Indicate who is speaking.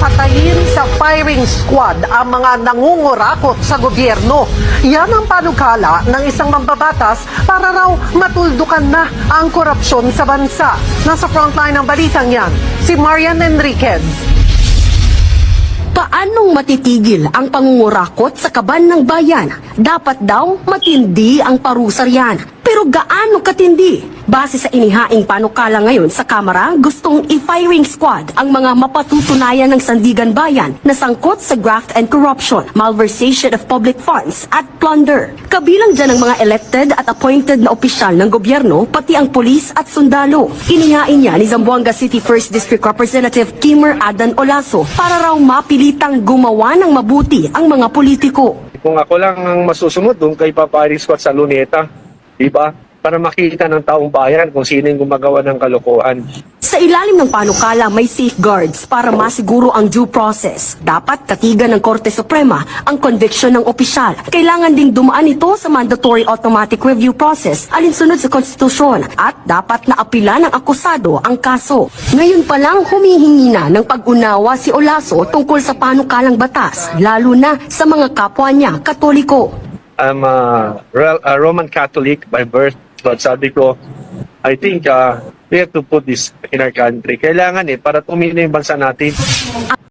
Speaker 1: patayin sa firing squad ang mga nangungurakot sa gobyerno. Yan ang panukala ng isang mambabatas para raw matuldukan na ang korupsyon sa bansa. Nasa frontline ng balitang yan, si Marian Enriquez.
Speaker 2: Paanong matitigil ang pangungurakot sa kaban ng bayan? Dapat daw matindi ang parusa riyan. Pero gaano katindi? Base sa inihaing panukala ngayon sa Kamara, gustong i-firing squad ang mga mapatutunayan ng Sandigan Bayan na sangkot sa graft and corruption, malversation of public funds at plunder. Kabilang dyan ang mga elected at appointed na opisyal ng gobyerno, pati ang pulis at sundalo. Inihain niya ni Zamboanga City 1st District Representative Kimmer Adan Olaso para raw mapilitang gumawa ng mabuti ang mga politiko.
Speaker 3: Kung ako lang ang masusunod doon kay Paparis Squad sa Luneta, di ba? Para makita ng taong bayan kung sino yung gumagawa ng kalokohan.
Speaker 2: Sa ilalim ng panukala may safeguards para masiguro ang due process. Dapat katigan ng Korte Suprema ang conviction ng opisyal. Kailangan ding dumaan ito sa mandatory automatic review process alinsunod sa konstitusyon at dapat na apila ng akusado ang kaso. Ngayon pa lang humihingi na ng pag-unawa si Olaso tungkol sa panukalang batas, lalo na sa mga kapwa niya katoliko.
Speaker 3: I'm a, a Roman Catholic by birth, but sabi ko, I think uh, we have to put this in our country. Kailangan eh, para tumino yung bansa natin.